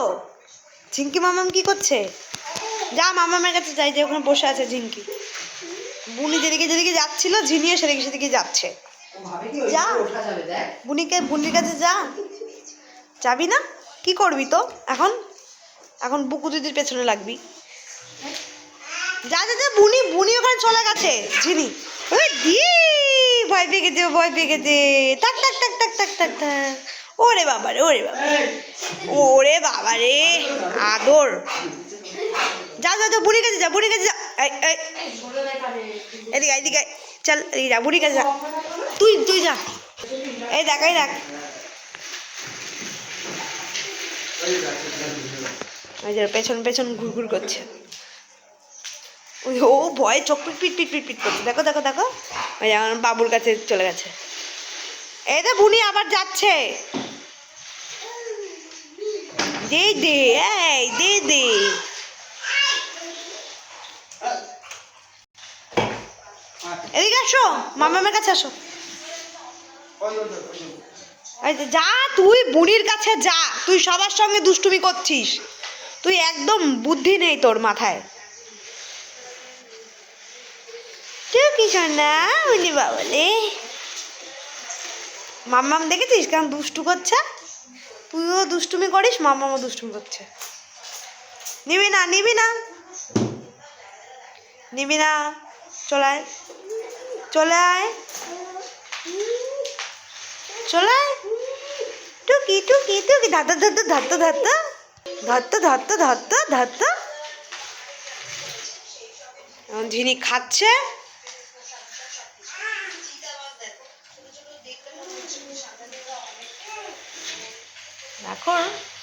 ও ঝিঙ্কি মামাম কি করছে? যা মামামের কাছে যাই, যে ওখানে বসে আছে ঝিঙ্কি। বুনি যেদিকে যেদিকে যাচ্ছিল ঝিনিয়ে সেদিকে সেদিকে যাচ্ছে। যা, বুনিকে, বুনির কাছে যা। যাবি না? কি করবি তো এখন? এখন বুকু দিদির পেছনে লাগবি। যা যা যা, বুনি বুনি ওখানে চলে গেছে, ঝিনি। ওই দি ভয় পেয়ে গেছে, ভয় পেয়ে গেছে। টাক টাক টাক টাক টাক টাক ওরে বাবা রে ওরে বাবা ওরে বাবা রে আদর। যা যা যা বুড়ি কাছে যা বুড়ি কাছে যা। এই এই। এদিকে এদিকে। চল, এদিকে যা বুড়ি কাছে যা। তুই তুই যা। এই দেখ এই দেখ। ওই পেছন পেছন ঘুরঘুর করছে। ও ভয়ে চোখ পিট পিট পিট পিট পিট করছে। দেখো দেখো দেখো। ওই আমার বাবুর কাছে চলে গেছে। এই তো বুনি আবার যাচ্ছে। দে দে এই দে দে এদিকে আসো মামামের কাছে আসো। যে, তুই বুড়ির কাছে যা তুই সবার সঙ্গে দুষ্টুমি করছিস। তুই একদম বুদ্ধি নেই তোর মাথায়। তুই কি না উনি বাবলে? মাম্মাম দেখেছিস কেমন দুষ্টু করছে? তুইও দুষ্টুমি করিস মাম্মামও দুষ্টুমি করছে। নিবি না নিবি না। নিবি না। চলে আয়। চলে আয়। চলে আয়। টুকি টুকি টুকি ধাত্তা ধাত্তা ধাত্তা ধাত্তা ধরতো ধরতো ধরতো ধরতো ঝিনি খাচ্ছে। ¿De?